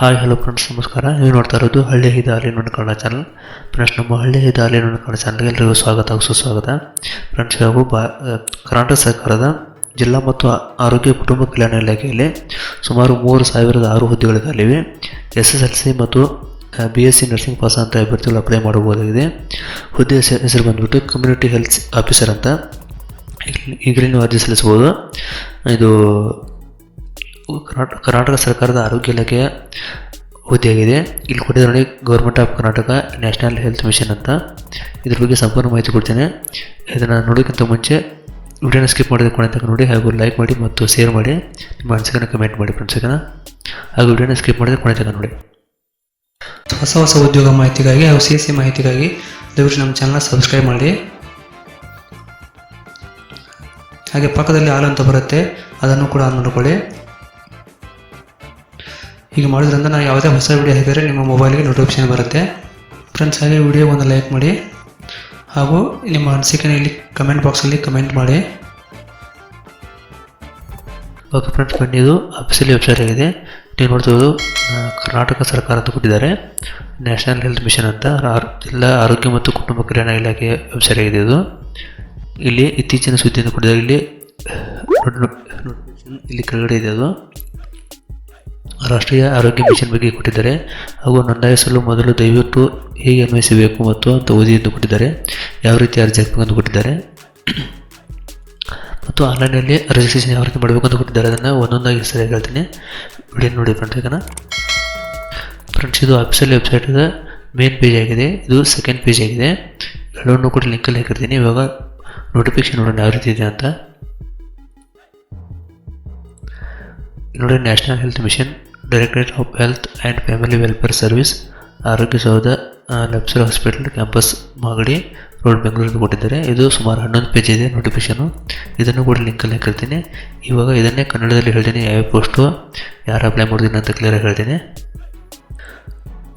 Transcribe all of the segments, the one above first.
Hi hello friends ನಮಸ್ಕಾರ. ನೀವು ನೋಡ್ತಾ ಇರೋದು ಹಳ್ಳಿ ಐದು ನನ್ನ ಕನ್ನಡ ಚಾನಲ್ ಫ್ರೆಂಡ್ಸ್ ನಮ್ಮ ಹಳ್ಳಿ ಐದು ನನ್ನ ಕನ್ನಡ ಚಾನಲ್ಗೆ ಎಲ್ಲರಿಗೂ ಸ್ವಾಗತ ಹಾಗೂ ಸುಸ್ವಾಗತ. ಫ್ರೆಂಡ್ಸ್ ಹಾಗೂ ಬಾ ಕರ್ನಾಟಕ ಸರ್ಕಾರದ ಜಿಲ್ಲಾ ಮತ್ತು ಆರೋಗ್ಯ ಕುಟುಂಬ ಕಲ್ಯಾಣ ಇಲಾಖೆಯಲ್ಲಿ ಸುಮಾರು ಮೂರು ಸಾವಿರದ ಆರು ಹುದ್ದೆಗಳು ಖಾಲಿವೆ ಎಸ್ ಎಸ್ ಎಲ್ ಸಿ ಮತ್ತು B S C nursing pass ಅಂತ ಅಭ್ಯರ್ಥಿಗಳು ಅಪ್ಲೈ ಮಾಡಬಹುದಾಗಿದೆ. ಹುದ್ದೆ ಹೆಸರು ಬಂದುಬಿಟ್ಟು ಕಮ್ಯುನಿಟಿ ಹೆಲ್ತ್ ಆಫೀಸರ್ ಅಂತ. ಈಗಲೇ ನೀವು ಅರ್ಜಿ ಸಲ್ಲಿಸ್ಬೋದು ಇದು ಕರ್ನಾಟಕ ಸರ್ಕಾರದ ಆರೋಗ್ಯ ಇಲಾಖೆಯ ಹುದ್ದೆಯಾಗಿದೆ ಇಲ್ಲಿ ಕೊಟ್ಟಿದ್ದ ನೋಡಿ government of Karnataka national health mission ಅಂತ. ಇದ್ರ ಬಗ್ಗೆ ಸಂಪೂರ್ಣ ಮಾಹಿತಿ ಕೊಡ್ತೇನೆ. ಇದನ್ನು ನೋಡೋಕ್ಕಿಂತ ಮುಂಚೆ ವಿಡಿಯೋನ ಸ್ಕಿಪ್ ಮಾಡಿದ ತನಕ ನೋಡಿ ಹಾಗೂ ಲೈಕ್ ಮಾಡಿ ಮತ್ತು ಶೇರ್ ಮಾಡಿ. ನಿಮ್ಮ ಅನಿಸಿಕೆನ ಕಮೆಂಟ್ ಮಾಡಿ ಫ್ರೆಂಡ್ಸ್ಗೆ ಹಾಗೂ ವಿಡಿಯೋನ ಸ್ಕಿಪ್ ಮಾಡಿದ ತನಕ ನೋಡಿ. ಹೊಸ ಹೊಸ ಉದ್ಯೋಗ ಮಾಹಿತಿಗಾಗಿ ಹಾಗೂ ಸಿ ಎಸ್ ಸಿ ಮಾಹಿತಿಗಾಗಿ ದಯವಿಟ್ಟು ನಮ್ಮ ಚಾನಲ್ನ ಸಬ್ಸ್ಕ್ರೈಬ್ ಮಾಡಿ. ಹಾಗೆ ಪಕ್ಕದಲ್ಲಿ ಹಾಲು ಅಂತ ಬರುತ್ತೆ, ಅದನ್ನು ಕೂಡ ನೋಡಿಕೊಳ್ಳಿ. ಹೀಗೆ ಮಾಡೋದ್ರಿಂದ ನಾನು ಯಾವುದೇ ಹೊಸ ವೀಡಿಯೋ ಹಾಕಿದರೆ ನಿಮ್ಮ ಮೊಬೈಲ್ಗೆ ನೋಟಿಫಿಕೇಶನ್ ಬರುತ್ತೆ. ಫ್ರೆಂಡ್ಸ್ ಹಾಗೆ ವಿಡಿಯೋ ಒಂದು ಲೈಕ್ ಮಾಡಿ. ಹಾಗೂ ನಿಮ್ಮ ಅನಿಸಿಕೆನ ಇಲ್ಲಿ ಕಮೆಂಟ್ ಬಾಕ್ಸಲ್ಲಿ ಕಮೆಂಟ್ ಮಾಡಿ. ಓಕೆ ಫ್ರೆಂಡ್ಸ್ ಬನ್ನಿ, ಇದು ಅಫಿಷಿಯಲಿ ವೆಬ್ಸೈಟ್ ಆಗಿದೆ. ನೀವು ನೋಡ್ತಿರೋದು ಕರ್ನಾಟಕ ಸರ್ಕಾರ ಅಂತ ಕೊಟ್ಟಿದ್ದಾರೆ. ನ್ಯಾಷನಲ್ ಹೆಲ್ತ್ ಮಿಷನ್ ಅಂತ. ಜಿಲ್ಲಾ ಆರೋಗ್ಯ ಮತ್ತು ಕುಟುಂಬ ಕಲ್ಯಾಣ ಇಲಾಖೆಯ ವೆಬ್ಸೈಟ್ ಆಗಿದೆ ಇದು. ಇಲ್ಲಿ ಇತ್ತೀಚಿನ ಸುದ್ದಿಯನ್ನು ಕೊಟ್ಟಿದ್ದಾರೆ. ಇಲ್ಲಿ ಇಲ್ಲಿ ಕೆಳಗಡೆ ಇದೆ ಅದು. ರಾಷ್ಟ್ರೀಯ ಆರೋಗ್ಯ ಮಿಷನ್ ಬಗ್ಗೆ ಕೊಟ್ಟಿದ್ದಾರೆ. ಹಾಗೂ ನೋಂದಾಯಿಸಲು ಮೊದಲು ದಯವಿಟ್ಟು ಹೇಗೆ ಅನ್ವಯಿಸಬೇಕು ಮತ್ತು ಅಂತ ಓದಿಯನ್ನು ಕೊಟ್ಟಿದ್ದಾರೆ. ಯಾವ ರೀತಿ ಅರ್ಜಿ ಹಾಕಬೇಕು ಅಂತ ಕೊಟ್ಟಿದ್ದಾರೆ. ಮತ್ತು ಆನ್ಲೈನಲ್ಲಿ ರಿಜಿಸ್ಟ್ರೇಷನ್ ಯಾವ ರೀತಿ ಮಾಡಬೇಕು ಅಂತ ಕೊಟ್ಟಿದ್ದಾರೆ. ಅದನ್ನು ಒಂದೊಂದಾಗಿ ಸರಿಯಾಗಿ ಹೇಳ್ತೀನಿ. ವಿಡಿಯೋ ನೋಡಿ ಫ್ರೆಂಡ್ಸ್ ಇದನ್ನು ಫ್ರೆಂಡ್ಸ್ ಇದು ಆಫೀಸಲ್ಲಿ ವೆಬ್ಸೈಟ್ ಇದೆ ಮೇನ್ ಪೇಜ್ ಆಗಿದೆ. ಇದು ಸೆಕೆಂಡ್ ಪೇಜ್ ಆಗಿದೆ. ಎರಡನ್ನೂ ಕೂಡ ಲಿಂಕಲ್ಲಿ ಹಾಕಿರ್ತೀನಿ. ಇವಾಗ ನೋಟಿಫಿಕೇಶನ್ ನೋಡೋಣ ಯಾವ ರೀತಿ ಇದೆ ಅಂತ. ನೋಡಿ national health mission directorate of health and family welfare service Arogya Soudha leper hospital campus Magadi road ಬೆಂಗಳೂರಿಗೆ ಕೊಟ್ಟಿದ್ದಾರೆ. ಇದು ಸುಮಾರು ಹನ್ನೊಂದು ಪೇಜ್ ಇದೆ ನೋಟಿಫಿಕೇಶನು ಇದನ್ನು ಕೂಡ ಲಿಂಕಲ್ಲಿ ಹಾಕಿರ್ತೀನಿ. ಇವಾಗ ಇದನ್ನೇ ಕನ್ನಡದಲ್ಲಿ ಹೇಳ್ತೀನಿ, ಯಾವ ಪೋಸ್ಟು ಯಾರು ಅಪ್ಲೈ ಮಾಡಿದ್ದೀನಿ ಅಂತ ಕ್ಲಿಯರಾಗಿ ಹೇಳ್ತೀನಿ.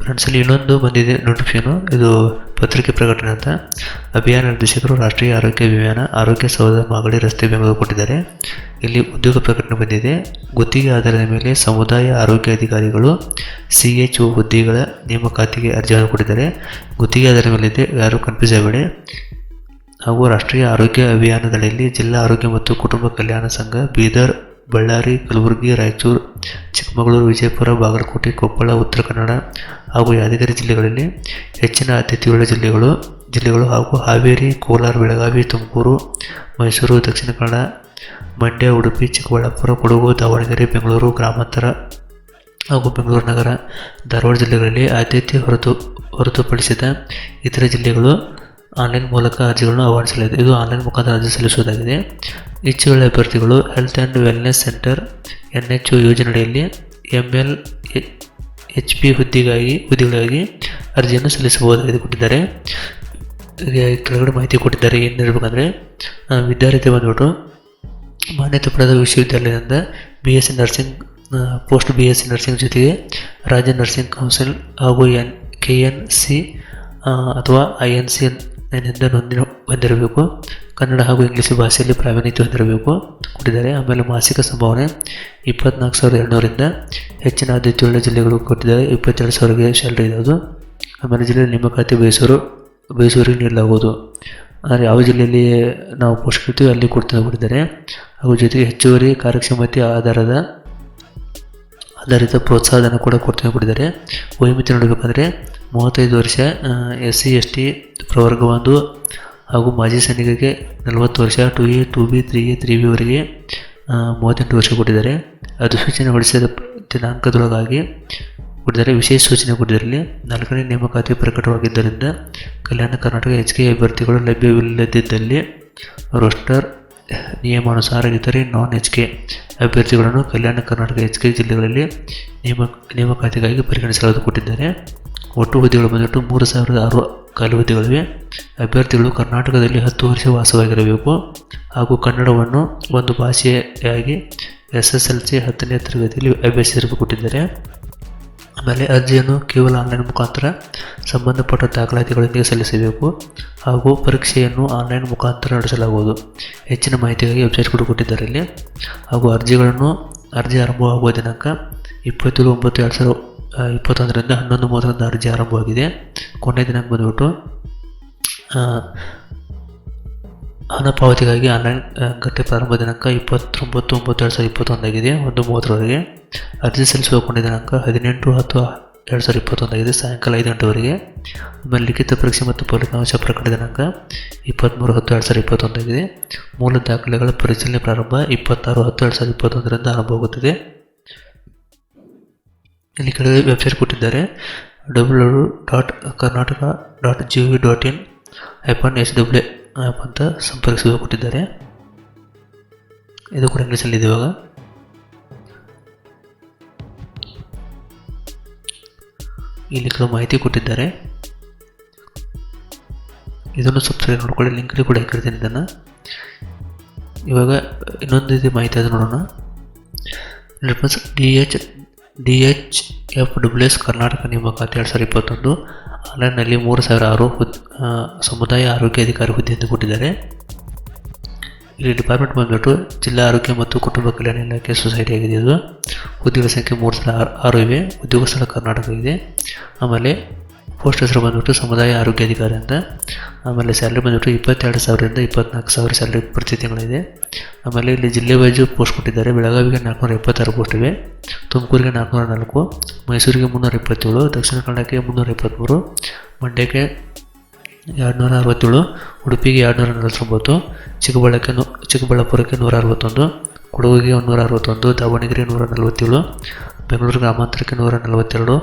ಫ್ರೆಂಡ್ಸಲ್ಲಿ ಇನ್ನೊಂದು ಬಂದಿದೆ ನೋಟಿಫಿಕೇಶನು ಇದು ಪತ್ರಿಕೆ ಪ್ರಕಟಣೆ ಅಂತ ಅಭಿಯಾನ ನಿರ್ದೇಶಕರು ರಾಷ್ಟ್ರೀಯ ಆರೋಗ್ಯ ಅಭಿಯಾನ ಆರೋಗ್ಯ ಸೌಧ ಮಾಗಡಿ ರಸ್ತೆ ಬೆಂಬಲ ಕೊಟ್ಟಿದ್ದಾರೆ. ಇಲ್ಲಿ ಉದ್ಯೋಗ ಪ್ರಕಟಣೆ ಬಂದಿದೆ. ಗುತ್ತಿಗೆ ಆಧಾರದ ಮೇಲೆ ಸಮುದಾಯ ಆರೋಗ್ಯ ಅಧಿಕಾರಿಗಳು ಸಿ ಎಚ್ ಒ ಹುದ್ದೆಗಳ ನೇಮಕಾತಿಗೆ ಅರ್ಜಿಯನ್ನು ಕೊಟ್ಟಿದ್ದಾರೆ. ಗುತ್ತಿಗೆ ಆಧಾರದ ಮೇಲೆ ಇದೆ ಯಾರು ಕನ್ಫ್ಯೂಸ್ ಆಗಬೇಡಿ. ಹಾಗೂ ರಾಷ್ಟ್ರೀಯ ಆರೋಗ್ಯ ಅಭಿಯಾನದಲ್ಲಿ ಜಿಲ್ಲಾ ಆರೋಗ್ಯ ಮತ್ತು ಕುಟುಂಬ ಕಲ್ಯಾಣ ಸಂಘ ಬೀದರ್ ಬಳ್ಳಾರಿ, ಕಲಬುರಗಿ, ರಾಯಚೂರು, ಚಿಕ್ಕಮಗಳೂರು, ವಿಜಯಪುರ, ಬಾಗಲಕೋಟೆ, ಕೊಪ್ಪಳ, ಉತ್ತರ ಕನ್ನಡ ಹಾಗೂ ಯಾದಗಿರಿ ಜಿಲ್ಲೆಗಳಲ್ಲಿ ಹೆಚ್ಚಿನ ಆದ್ಯತೆಯುಳ್ಳ ಜಿಲ್ಲೆಗಳು ಜಿಲ್ಲೆಗಳು ಹಾಗೂ ಹಾವೇರಿ, ಕೋಲಾರ, ಬೆಳಗಾವಿ, ತುಮಕೂರು, ಮೈಸೂರು, ದಕ್ಷಿಣ ಕನ್ನಡ, ಮಂಡ್ಯ, ಉಡುಪಿ, ಚಿಕ್ಕಬಳ್ಳಾಪುರ, ಕೊಡಗು, ದಾವಣಗೆರೆ, ಬೆಂಗಳೂರು, ಗ್ರಾಮಾಂತರ ಹಾಗೂ ಬೆಂಗಳೂರು ನಗರ ಧಾರವಾಡ ಜಿಲ್ಲೆಗಳಲ್ಲಿ ಆದ್ಯತೆ ಹೊರತು ಹೊರತುಪಡಿಸಿದ ಇತರ ಜಿಲ್ಲೆಗಳು ಆನ್ಲೈನ್ ಮೂಲಕ ಅರ್ಜಿಗಳನ್ನು ಆಹ್ವಾನಿಸಲಾಗಿದೆ ಇದು ಆನ್ಲೈನ್ ಮುಖಾಂತರ ಅರ್ಜಿ ಸಲ್ಲಿಸುವುದಾಗಿದೆ. ಇಚ್ಛೆಗಳ ಅಭ್ಯರ್ಥಿಗಳು health and wellness centre N H U ಯೋಜನೆಯಡಿಯಲ್ಲಿ ಎಂ ಎಲ್ ಎಚ್ ಪಿ ಹುದ್ದೆಗಾಗಿ ಹುದ್ದೆಗಳಿಗಾಗಿ ಅರ್ಜಿಯನ್ನು ಸಲ್ಲಿಸಬಹುದಾಗಿದೆ ಕೊಟ್ಟಿದ್ದಾರೆ ಕೆಳಗಡೆ ಮಾಹಿತಿ ಕೊಟ್ಟಿದ್ದಾರೆ. ಏನು ಹೇಳಬೇಕಂದ್ರೆ ವಿದ್ಯಾರ್ಥಿ ಬಂದ್ಬಿಟ್ಟು ಮಾನ್ಯತೆ ಪಡೆದ ವಿಶ್ವವಿದ್ಯಾಲಯದಿಂದ B S C nursing post B S C nursing ಜೊತೆಗೆ ರಾಜ್ಯ ನರ್ಸಿಂಗ್ ಕೌನ್ಸಿಲ್ ಹಾಗೂ ಎನ್ ಕೆ ಎನ್ ಸಿ ಅಥವಾ ಐ ಎನ್ ಸಿ ನಿಂದ ನೋಂದಣಿ ಹೊಂದಿರಬೇಕು ಕನ್ನಡ ಹಾಗೂ ಇಂಗ್ಲೀಷ್ ಭಾಷೆಯಲ್ಲಿ ಪ್ರಾವೀಣ್ಯತೆ ಹೊಂದಿರಬೇಕು. ಕೊಟ್ಟಿದ್ದಾರೆ. ಆಮೇಲೆ ಮಾಸಿಕ ಸಂಭಾವನೆ ಇಪ್ಪತ್ನಾಲ್ಕು ಸಾವಿರದ ಎರಡುನೂರಿಂದ ಹೆಚ್ಚಿನ ಆದ್ಯತೆಯುಳ್ಳ ಜಿಲ್ಲೆಗಳು ಕೊಟ್ಟಿದ್ದಾರೆ. ಇಪ್ಪತ್ತೆರಡು ಸಾವಿರಗೆ ಸ್ಯಾಲ್ರಿ ಇರೋದು. ಆಮೇಲೆ ಜಿಲ್ಲೆಯಲ್ಲಿ ನೇಮಕಾತಿ ಬಯಸೋರು ಬಯಸೋರಿಗೆ ನೀಡಲಾಗುವುದು. ಅಂದರೆ ಯಾವ ಜಿಲ್ಲೆಯಲ್ಲಿ ನಾವು ಪೋಸ್ಟ್ ಅಲ್ಲಿ ಕೊಡ್ತಾ ಕೊಟ್ಟಿದ್ದಾರೆ. ಹಾಗೂ ಜೊತೆಗೆ ಹೆಚ್ಚುವರಿ ಕಾರ್ಯಕ್ಷಮತೆ ಆಧಾರದ ಆಧಾರಿತ ಪ್ರೋತ್ಸಾಹಧನ ಕೂಡ ಕೊಡ್ತಾ ಕೊಟ್ಟಿದ್ದಾರೆ ವಯೋಮಿತಿ ನೋಡಬೇಕಂದ್ರೆ ಮೂವತ್ತೈದು ವರ್ಷ ಎಸ್ ಸಿ ಎಸ್ ಟಿ ಪ್ರವರ್ಗ ಒಂದು ಹಾಗೂ ಮಾಜಿ ಸೈನಿಕರಿಗೆ ನಲವತ್ತು ವರ್ಷ, two A, two B, three A, three ಬಿವರೆಗೆ ಮೂವತ್ತೆಂಟು ವರ್ಷ ಕೊಟ್ಟಿದ್ದಾರೆ. ಅಧಿಸೂಚನೆ ಹೊರಡಿಸಿದ ದಿನಾಂಕದೊಳಗಾಗಿ ಕೊಟ್ಟಿದ್ದಾರೆ. ವಿಶೇಷ ಸೂಚನೆ ಕೊಟ್ಟಿದ್ದರಲ್ಲಿ ನಾಲ್ಕನೇ ನೇಮಕಾತಿ ಪ್ರಕಟವಾಗಿದ್ದರಿಂದ ಕಲ್ಯಾಣ ಕರ್ನಾಟಕ ಎಚ್ ಕೆ ಅಭ್ಯರ್ಥಿಗಳು ಲಭ್ಯವಿಲ್ಲದಿದ್ದಲ್ಲಿ ರೋಸ್ಟರ್ ನಿಯಮಾನುಸಾರ ಇತರೆ ನಾನ್ ಎಚ್ ಕೆ ಅಭ್ಯರ್ಥಿಗಳನ್ನು ಕಲ್ಯಾಣ ಕರ್ನಾಟಕ ಎಚ್ ಕೆ ಜಿಲ್ಲೆಗಳಲ್ಲಿ ನೇಮ, ನೇಮಕಾತಿಗಾಗಿ ಪರಿಗಣಿಸಲಾಗಿದೆ ಕೊಟ್ಟಿದ್ದಾರೆ. ಒಟ್ಟು ಹುದ್ದೆಗಳು ಬಂದ್ಬಿಟ್ಟು ಮೂರು ಸಾವಿರದ ಆರು ಖಾಲಿ ಹುದ್ದೆಗಳಿವೆ ಅಭ್ಯರ್ಥಿಗಳು ಕರ್ನಾಟಕದಲ್ಲಿ ಹತ್ತು ವರ್ಷ ವಾಸವಾಗಿರಬೇಕು. ಹಾಗೂ ಕನ್ನಡವನ್ನು ಒಂದು ಭಾಷೆಯಾಗಿ ಎಸ್ ಎಸ್ ಎಲ್ ಸಿ ಹತ್ತನೇ ತರಗತಿಯಲ್ಲಿ ಅಭ್ಯಾಸ ಕೊಟ್ಟಿದ್ದಾರೆ. ಆಮೇಲೆ ಅರ್ಜಿಯನ್ನು ಕೇವಲ ಆನ್ಲೈನ್ ಮುಖಾಂತರ ಸಂಬಂಧಪಟ್ಟ ದಾಖಲಾತಿಗಳೊಂದಿಗೆ ಸಲ್ಲಿಸಬೇಕು ಹಾಗೂ ಪರೀಕ್ಷೆಯನ್ನು ಆನ್ಲೈನ್ ಮುಖಾಂತರ ನಡೆಸಲಾಗುವುದು. ಹೆಚ್ಚಿನ ಮಾಹಿತಿಗಾಗಿ ವೆಬ್ಸೈಟ್ ಕೂಡ ಕೊಟ್ಟಿದ್ದಾರೆ ಇಲ್ಲಿ ಹಾಗೂ ಅರ್ಜಿಗಳನ್ನು ಅರ್ಜಿ ಆರಂಭವಾಗುವ ದಿನಾಂಕ ಇಪ್ಪತ್ತೇಳು ಒಂಬತ್ತು ಎರಡು ಸಾವಿರದ ಇಪ್ಪತ್ತೊಂದರಿಂದ ಹನ್ನೊಂದು ಮೂವತ್ತರಿಂದ ಅರ್ಜಿ ಆರಂಭವಾಗಿದೆ. ಕೊನೆಯ ದಿನಾಂಕ ಬಂದ್ಬಿಟ್ಟು ಹಣ ಪಾವತಿಗಾಗಿ ಆನ್ಲೈನ್ ಗಟ್ಟೆ ಪ್ರಾರಂಭ ದಿನಾಂಕ ಇಪ್ಪತ್ತೊಂಬತ್ತು ಒಂಬತ್ತು ಎರಡು ಸಾವಿರದ ಇಪ್ಪತ್ತೊಂದಾಗಿದೆ, ಒಂದು ಮೂವತ್ತರವರೆಗೆ. ಅರ್ಜಿ ಸಲ್ಲಿಸುವ ಕೊನೆಯ ದಿನಾಂಕ ಹದಿನೆಂಟು ಹತ್ತು ಎರಡು ಸಾವಿರದ ಇಪ್ಪತ್ತೊಂದಾಗಿದೆ, ಸಾಯಂಕಾಲ ಐದು ಗಂಟೆವರೆಗೆ. ಆಮೇಲೆ ಲಿಖಿತ ಪರೀಕ್ಷೆ ಮತ್ತು ಫಲಿತಾಂಶ ಪ್ರಕಟ ದಿನಾಂಕ ಇಪ್ಪತ್ತ್ಮೂರು ಹತ್ತು ಎರಡು ಸಾವಿರದ ಇಪ್ಪತ್ತೊಂದಾಗಿದೆ. ಮೂಲ ದಾಖಲೆಗಳ ಪರಿಶೀಲನೆ ಪ್ರಾರಂಭ ಇಪ್ಪತ್ತಾರು ಹತ್ತು ಎರಡು ಸಾವಿರದ ಇಪ್ಪತ್ತೊಂದರಿಂದ ಆರಂಭವಾಗುತ್ತದೆ ಇಲ್ಲಿ ಕೆಳಗೆ ವೆಬ್ಸೈಟ್ ಕೊಟ್ಟಿದ್ದಾರೆ. W W dot Karnataka dot G V dot in hyphen S W app ಅಂತ ಸಂಪರ್ಕಿಸಲು ಕೊಟ್ಟಿದ್ದಾರೆ. ಇದು ಕೂಡ ಇಂಗ್ಲೀಷಲ್ಲಿದೆ ಇವಾಗ. ಇಲ್ಲಿ ಕೆಲವು ಮಾಹಿತಿ ಕೊಟ್ಟಿದ್ದಾರೆ. ಇದನ್ನು ಸಬ್ಸ್ಕ್ರೈಬ್ ನೋಡ್ಕೊಳ್ಳಿ ಲಿಂಕಲ್ಲಿ ಕೂಡ ಹಾಕಿರ್ತೀನಿ ಇದನ್ನು. ಇವಾಗ ಇನ್ನೊಂದು ರೀತಿ ಮಾಹಿತಿ ಅದು ನೋಡೋಣ. D H D H F W S Karnataka ನೇಮಕಾತಿ ಎರಡು ಸಾವಿರದ ಇಪ್ಪತ್ತೊಂದು ಆನ್ಲೈನ್ನಲ್ಲಿ ಮೂರು ಸಾವಿರ ಆರು ಹುದ್ ಸಮುದಾಯ ಆರೋಗ್ಯ ಅಧಿಕಾರಿ ಹುದ್ದೆಯನ್ನು ಕೊಟ್ಟಿದ್ದಾರೆ ಇಲ್ಲಿ ಡಿಪಾರ್ಟ್ಮೆಂಟ್ ಬಂದ್ಬಿಟ್ಟು ಜಿಲ್ಲಾ ಆರೋಗ್ಯ ಮತ್ತು ಕುಟುಂಬ ಕಲ್ಯಾಣ ಇಲಾಖೆ ಸೊಸೈಟಿ ಆಗಿದೆ ಇದು. ಉದ್ಯೋಗ ಸಂಖ್ಯೆ ಮೂರು ಸಾವಿರ ಆರು ಇವೆ. ಉದ್ಯೋಗ ಸ್ಥಳ ಕರ್ನಾಟಕ ಇದೆ. ಆಮೇಲೆ ಪೋಸ್ಟ್ ಹೆಸರು ಬಂದ್ಬಿಟ್ಟು ಸಮುದಾಯ ಆರೋಗ್ಯ ಅಧಿಕಾರಿ ಅಂತ. ಆಮೇಲೆ ಸ್ಯಾಲ್ರಿ ಬಂದ್ಬಿಟ್ಟು ಇಪ್ಪತ್ತೆರಡು ಸಾವಿರದಿಂದ ಇಪ್ಪತ್ನಾಲ್ಕು ಸಾವಿರ ಸ್ಯಾಲ್ರಿ ಪ್ರತಿ ತಿಂಗಳಿದೆ. ಆಮೇಲೆ ಇಲ್ಲಿ ಜಿಲ್ಲೆ ವೈಸು ಪೋಸ್ಟ್ ಕೊಟ್ಟಿದ್ದಾರೆ. ಬೆಳಗಾವಿಗೆ ನಾಲ್ಕುನೂರ ಎಪ್ಪತ್ತಾರು ಪೋಸ್ಟ್ ಇವೆ. ತುಮಕೂರಿಗೆ ನಾಲ್ಕುನೂರ ನಾಲ್ಕು, ಮೈಸೂರಿಗೆ ಮುನ್ನೂರ ಇಪ್ಪತ್ತೇಳು ದಕ್ಷಿಣ ಕನ್ನಡಕ್ಕೆ ಮುನ್ನೂರ ಇಪ್ಪತ್ತ್ಮೂರು ಮಂಡ್ಯಕ್ಕೆ ಎರಡುನೂರ ಅರವತ್ತೇಳು, ಉಡುಪಿಗೆ ಎರಡುನೂರ ನಲವತ್ತೊಂಬತ್ತು, ಚಿಕ್ಕಬಳ್ಳಾಕ್ಕೆ ನೂ, ಚಿಕ್ಕಬಳ್ಳಾಪುರಕ್ಕೆ ನೂರ ಅರವತ್ತೊಂದು, ಕೊಡಗಿಗೆ ನೂರ ಅರವತ್ತೊಂದು, ದಾವಣಗೆರೆ ನೂರ ನಲವತ್ತೇಳು, ಬೆಂಗಳೂರು ಗ್ರಾಮಾಂತರಕ್ಕೆ ನೂರ ನಲವತ್ತೆರಡು,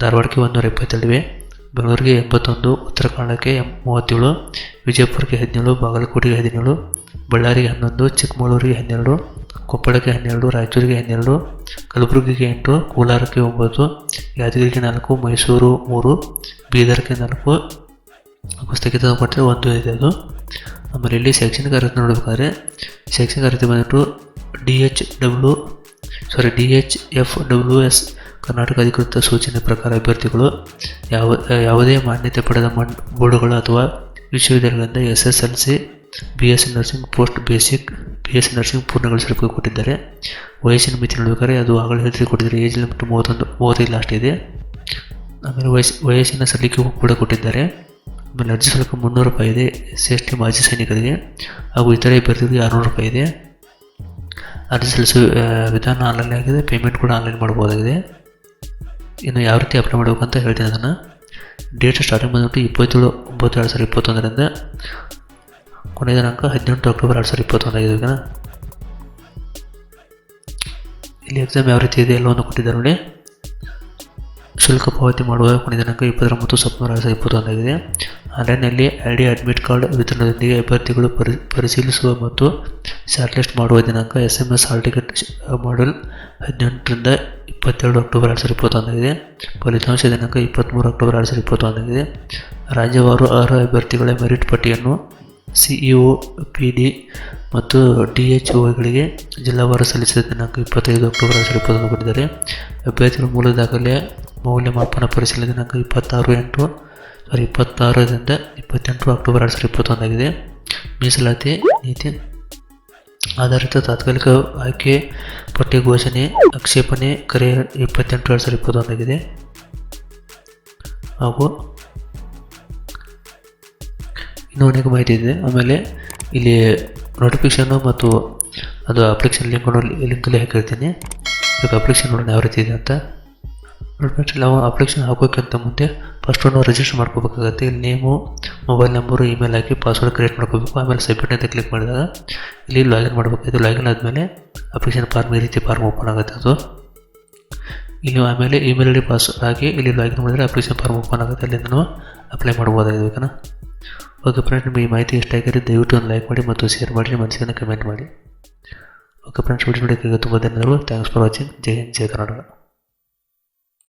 ಧಾರವಾಡಕ್ಕೆ ಒಂದೂರ ಇಪ್ಪತ್ತೆರಡಿವೆ ಬೆಂಗಳೂರಿಗೆ ಎಂಬತ್ತೊಂದು ಉತ್ತರ ಕನ್ನಡಕ್ಕೆ ಮೂವತ್ತೇಳು, ವಿಜಯಪುರಕ್ಕೆ ಹದಿನೇಳು, ಬಾಗಲಕೋಟೆಗೆ ಹದಿನೇಳು, ಬಳ್ಳಾರಿಗೆ ಹನ್ನೊಂದು, ಚಿಕ್ಕಮಗಳೂರಿಗೆ ಹನ್ನೆರಡು, ಕೊಪ್ಪಳಕ್ಕೆ ಹನ್ನೆರಡು, ರಾಯಚೂರಿಗೆ ಹನ್ನೆರಡು, ಕಲಬುರಗಿಗೆ ಎಂಟು, ಕೋಲಾರಕ್ಕೆ ಒಂಬತ್ತು, ಯಾದಗಿರಿಗೆ ನಾಲ್ಕು, ಮೈಸೂರು ಮೂರು, ಬೀದರ್ಗೆ ನಾಲ್ಕು ಪುಸ್ತಕ ಕೊಟ್ಟರೆ ಒಂದು ಇದೆ ಅದು ಆಮೇಲೆ ಇಲ್ಲಿ ಶೈಕ್ಷಣಿಕ ಅರ್ಹತೆ ನೋಡಬೇಕಾದ್ರೆ, ಶೈಕ್ಷಣಿಕ ಅರ್ಹತೆ ಬಂದ್ಬಿಟ್ಟು D H W sorry D H F W S Karnataka ಅಧಿಕೃತ ಸೂಚನೆ ಪ್ರಕಾರ ಅಭ್ಯರ್ಥಿಗಳು ಯಾವ, ಯಾವುದೇ ಮಾನ್ಯತೆ ಪಡೆದ ಮಣ್ ಬೋರ್ಡುಗಳು ಅಥವಾ ವಿಶ್ವವಿದ್ಯಾಲಯಗಳಿಂದ S S L C B S C nursing post basic B S C nursing ಪೂರ್ಣಗೊಳಿಸಲು ಕೊಟ್ಟಿದ್ದಾರೆ. ವಯಸ್ಸಿನ ಮಿತಿ ನೋಡಬೇಕಾದ್ರೆ ಅದು ಆಗಲೇ ಹೇಳ್ತಿ ಕೊಟ್ಟಿದ್ದಾರೆ. ಏಜ್ ಲಿಮಿಟ್ ಮೂವತ್ತೊಂದು ಮೂವತ್ತೈದು ಲಾಸ್ಟ್ ಇದೆ. ಆಮೇಲೆ ವಯಸ್ಸು ವಯಸ್ಸಿನ ಸಲ್ಲಿಕೆ ಕೂಡ ಕೊಟ್ಟಿದ್ದಾರೆ. ಆಮೇಲೆ ಅರ್ಜಿ ಶುಲ್ಕ ಮುನ್ನೂರು ರೂಪಾಯಿ ಇದೆ. ಎಸ್ ಎಸ್ ಟಿ ಮಾಜಿ ಸೈನಿಕರಿಗೆ ಹಾಗೂ ಇತರೆ ಅಭ್ಯರ್ಥಿಗಳಿಗೆ ಆರುನೂರು ರೂಪಾಯಿ ಇದೆ. ಅರ್ಜಿ ಸಲ್ಲಿಸುವ ವಿಧಾನ ಆನ್ಲೈನ್ ಆಗಿದೆ. ಪೇಮೆಂಟ್ ಕೂಡ ಆನ್ಲೈನ್ ಮಾಡ್ಬೋದಾಗಿದೆ. ಇನ್ನು ಯಾವ ರೀತಿ ಅಪ್ಲೈ ಮಾಡಬೇಕು ಅಂತ ಹೇಳ್ತೀನಿ ಅದನ್ನು. ಡೇಟ್ ಸ್ಟಾರ್ಟಿಂಗ್ ಬಂದ್ಬಿಟ್ಟು ಇಪ್ಪತ್ತೇಳು, ಒಂಬತ್ತು, ಎರಡು ಸಾವಿರದ ಇಪ್ಪತ್ತೊಂದರಿಂದ ಕೊನೆಯ ದಿನಾಂಕ ಹದಿನೆಂಟು ಅಕ್ಟೋಬರ್ ಎರಡು ಸಾವಿರದ ಇಪ್ಪತ್ತೊಂದಾಗಿದೆ ಓಕೆನಾ? ಇಲ್ಲಿ ಎಕ್ಸಾಮ್ ಯಾವ ರೀತಿ ಇದೆ ಎಲ್ಲವನ್ನು ಕೊಟ್ಟಿದ್ದಾರೆ ನೋಡಿ. ಶುಲ್ಕ ಪಾವತಿ ಮಾಡುವ ಕೊನೆಯ ದಿನಾಂಕ ಇಪ್ಪತ್ತೊಂಬತ್ತು ಸೆಪ್ಟೆಂಬರ್, ಎರಡು ಸಾವಿರದ ಇಪ್ಪತ್ತೊಂದಾಗಿದೆ ಆನ್ಲೈನ್ನಲ್ಲಿ ಐ ಡಿ ಅಡ್ಮಿಟ್ ಕಾರ್ಡ್ ವಿತರಣೆಯೊಂದಿಗೆ ಅಭ್ಯರ್ಥಿಗಳು ಪರಿ, ಪರಿಶೀಲಿಸುವ ಮತ್ತು ಶಾರ್ಟ್ ಲಿಸ್ಟ್ ಮಾಡುವ ದಿನಾಂಕ S M S hall ticket ಮಾಡಲ್ ಹದಿನೆಂಟರಿಂದ ಇಪ್ಪತ್ತೆರಡು ಅಕ್ಟೋಬರ್ ಎರಡು ಸಾವಿರದ ಇಪ್ಪತ್ತೊಂದಾಗಿದೆ ಫಲಿತಾಂಶ ದಿನಾಂಕ ಇಪ್ಪತ್ತ್ಮೂರು ಅಕ್ಟೋಬರ್ ಎರಡು ಸಾವಿರದ ಇಪ್ಪತ್ತೊಂದಾಗಿದೆ ರಾಜ್ಯವಾರು ಅರ್ಹ ಅಭ್ಯರ್ಥಿಗಳ ಮೆರಿಟ್ ಪಟ್ಟಿಯನ್ನು ಸಿಇಒ ಪಿ ಡಿ ಮತ್ತು ಡಿ ಎಚ್ ಒಗಳಿಗೆ ಜಿಲ್ಲಾವಾರು ಸಲ್ಲಿಸಿದ ದಿನಾಂಕ ಇಪ್ಪತ್ತೈದು ಅಕ್ಟೋಬರ್ ಎರಡು ಸಾವಿರದ ಇಪ್ಪತ್ತೊಂದು ಕೊಟ್ಟಿದ್ದಾರೆ. ಅಭ್ಯರ್ಥಿಗಳ ಮೂಲ ದಾಖಲೆ ಮೌಲ್ಯಮಾಪನ ಪರಿಶೀಲನೆ ದಿನಾಂಕ ಇಪ್ಪತ್ತಾರು ಎಂಟು ಸಾರಿ ಇಪ್ಪತ್ತಾರರಿಂದ ಇಪ್ಪತ್ತೆಂಟು ಅಕ್ಟೋಬರ್ ಎರಡು ಸಾವಿರದ ಇಪ್ಪತ್ತೊಂದಾಗಿದೆ ಮೀಸಲಾತಿ ನೀತಿ ಆಧಾರಿತ ತಾತ್ಕಾಲಿಕ ಆಯ್ಕೆ ಪಟ್ಟಿ ಘೋಷಣೆ, ಆಕ್ಷೇಪಣೆ, ಕರೆ ಇಪ್ಪತ್ತೆಂಟು ಎರಡು ಸಾವಿರದ ಇಪ್ಪತ್ತೊಂದಾಗಿದೆ. ಹಾಗೂ ಇನ್ನೂ ಅನೇಕ ಮಾಹಿತಿ ಇದೆ. ಆಮೇಲೆ ಇಲ್ಲಿ ನೋಟಿಫಿಕೇಷನ್ನು ಮತ್ತು ಅದು ಅಪ್ಲಿಕೇಶನ್ ಲಿಂಕ್ ಲಿಂಕಲ್ಲಿ ಹಾಕಿರ್ತೀನಿ. ಇವಾಗ ಅಪ್ಲಿಕೇಶನ್ ನೋಡೋಣ ಯಾವ ರೀತಿ ಇದೆ ಅಂತ. ನೋಟಿಫಿಕೇಶನ್ ನಾವು ಅಪ್ಲಿಕೇಶನ್ ಹಾಕೋಕ್ಕಿಂತ ಮುಂದೆ ಫಸ್ಟ್ ನಾವು ರಿಜಿಸ್ಟರ್ ಮಾಡ್ಕೋಬೇಕಾಗತ್ತೆ. ಇಲ್ಲಿ ನೇಮು ಮೊಬೈಲ್ ನಂಬರು ಇಮೇಲ್ ಹಾಕಿ ಪಾಸ್ವರ್ಡ್ ಕ್ರಿಯೇಟ್ ಮಾಡ್ಕೋಬೇಕು. ಆಮೇಲೆ ಸಬ್ಮಿಟ್ ಅಂತ ಕ್ಲಿಕ್ ಮಾಡಿದಾಗ ಇಲ್ಲಿ ಲಾಗಿನ್ ಮಾಡಬೇಕು. ಇದು ಲಾಗಿನ್ ಆದಮೇಲೆ ಅಪ್ಲಿಕೇಶನ್ ಫಾರ್ಮ್ ಈ ರೀತಿ ಫಾರ್ಮ್ ಓಪನ್ ಆಗುತ್ತೆ ಅದು. ಇಲ್ಲಿ ಆಮೇಲೆ ಇಮೇಲ್ ಐ ಡಿ ಪಾಸ್ ಹಾಕಿ ಇಲ್ಲಿ ಲಾಗಿನ್ ಮಾಡಿದರೆ ಅಪ್ಲಿಕೇಶನ್ ಫಾರ್ಮ್ ಓಪನ್ ಆಗುತ್ತೆ. ಅಲ್ಲಿಂದ ನಾವು ಅಪ್ಲೈ ಮಾಡ್ಬೋದಾಗಿದೆ ಓಕೆನಾ ಓಕೆ ಫ್ರೆಂಡ್ಸ್ ನಿಮಗೆ ಈ ಮಾಹಿತಿ ಇಷ್ಟ ಆಗಿದ್ರೆ ದಯವಿಟ್ಟು ಒಂದು ಲೈಕ್ ಮಾಡಿ ಮತ್ತು ಶೇರ್ ಮಾಡಿ. ಮನಸ್ಸಿನ ಕಮೆಂಟ್ ಮಾಡಿ. ಓಕೆ ಫ್ರೆಂಡ್ಸ್ ವಿಡಿಯೋ ನೋಡೋಕ್ಕೆ ತುಂಬ ಧನ್ಯವಾದಗಳು. Thanks for watching Jai Hind, Jai Karnataka.